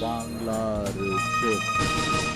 Banlar çok.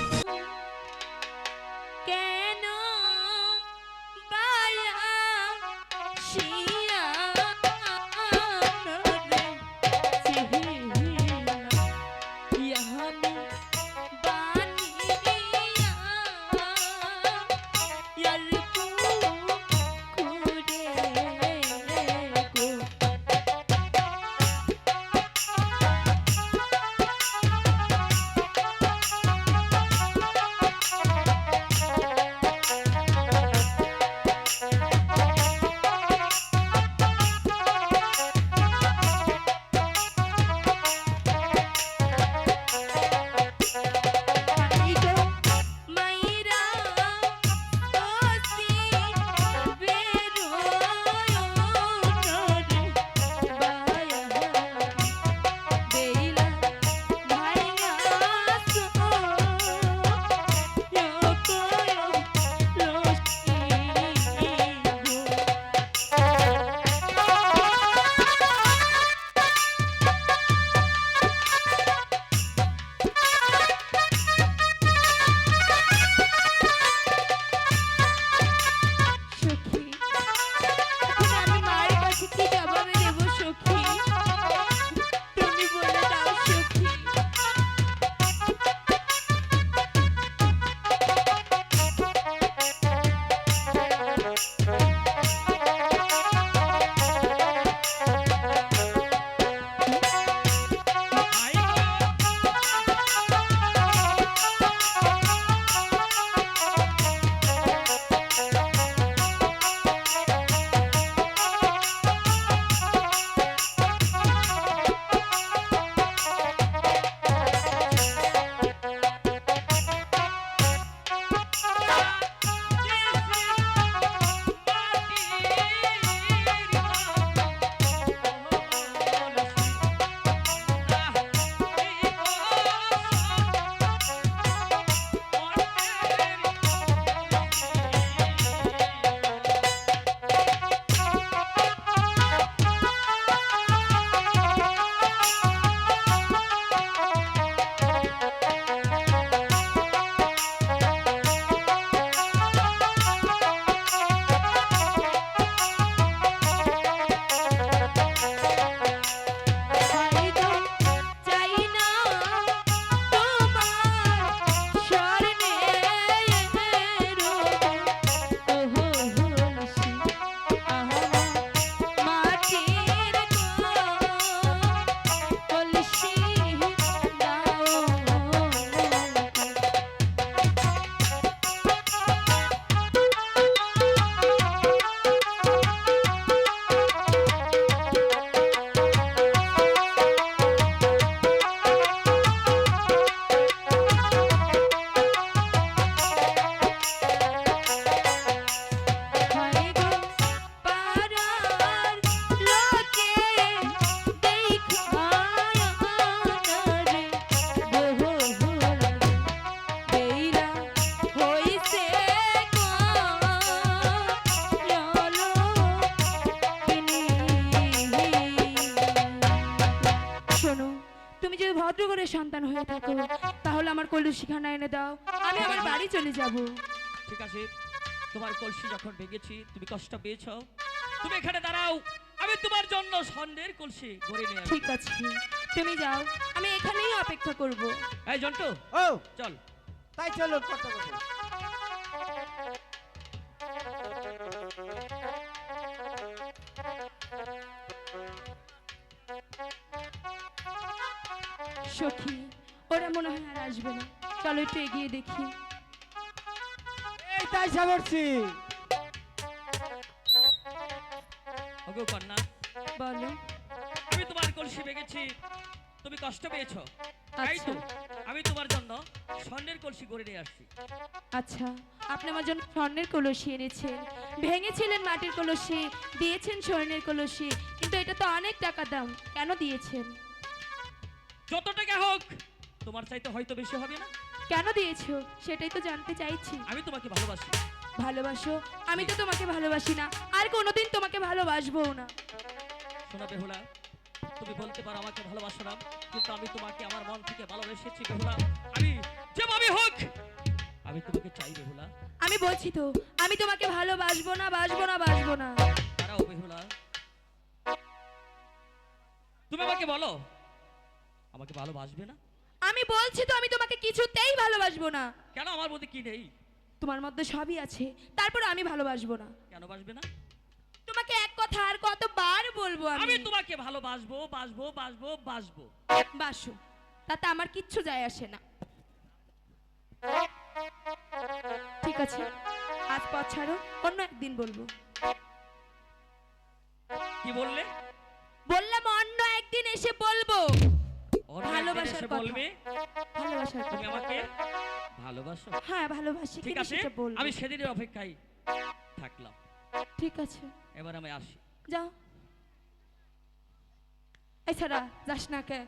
তুমি যদি ভদ্র করে সন্তান হয়ে থাকো তাহলে আমার কলসিখানা এনে দাও। আমি আমার বাড়ি চলে যাব। ঠিক আছে। তোমার কলসি যখন ভেঙেছি তুমি কষ্ট পেয়েছ? তুমি এখানে দাঁড়াও। আমি তোমার জন্য স্বর্ণের কলসি ঘুরে নিয়ে আসব। ঠিক আছে। তুমি যাও। আমি এখানেই অপেক্ষা করব। এই জন্টু। ও! চল। তাই চলো কথা কথা সখী ওরা মনে হয় আর আসবে না। চলো একটু এগিয়ে দেখি। এই তাই সাবরছি ওগো কন্যা বলো। আমি তোমার কলসি ভেঙেছি তুমি কষ্ট পেয়েছ। তাই তো আচ্ছা আমি তোমার জন্য স্বর্ণের কলসি গড়ে নিয়ে আসছি। আচ্ছা আপনি আমার জন্য স্বর্ণের কলসি এনেছেন। ভেঙেছিলেন মাটির কলসি দিয়েছেন স্বর্ণের কলসি কিন্তু এটা তো অনেক টাকা দাম। কেন দিয়েছেন? যত টাকা হোক তোমার চাইতে হয়তো বেশি হবে না। কেন দিয়েছ? সেটাই তো জানতে চাইছি। আমি তোমাকে ভালোবাসি। ভালোবাসো? আমি তো তোমাকে ভালোবাসি না। আর কোনোদিন তোমাকে ভালোবাসবো না। শোনা বেহুলা তুমি বলতে পারো আমাকে ভালোবাসো না কিন্তু আমি তোমাকে আমার মন থেকে ভালোবেসেছি বেহুলা। আমি যেভাবে হোক আমি তোমাকে চাই বেহুলা। আমি বলছি তো আমি তোমাকে ভালোবাসবো না বাসবো না বাসবো না। বেহুলা। তুমি আমাকে বলো আমাকে ভালোবাসবে না? আমি বলছি তো আমি তোমাকে কিছুতেই ভালোবাসবো না। কেন আমার মধ্যে কি নেই? তোমার মধ্যে সবই আছে তারপরে আমি ভালোবাসবো না। কেন বাসবে না? তোমাকে এক কথা আর কতবার বলব আমি? আমি তোমাকে ভালোবাসবো বাসবো বাসবো বাসবো। বাসো তাতে আমার কিচ্ছু যায় আসে না। ঠিক আছে আজ পথ ছাড়ো অন্য একদিন বলব। কি বললে? বললাম অন্য একদিন এসে বলব। ভালোবাসার বলবে? ভালোবাসার তুমি আমাকে ভালোবাসো? হ্যাঁ ভালোবাসি ঠিক আছে? আমি সেদিনের অপেক্ষায় থাকলাম। ঠিক আছে। এবার আমি আসি। যাও। এছাড়া যাস না কে।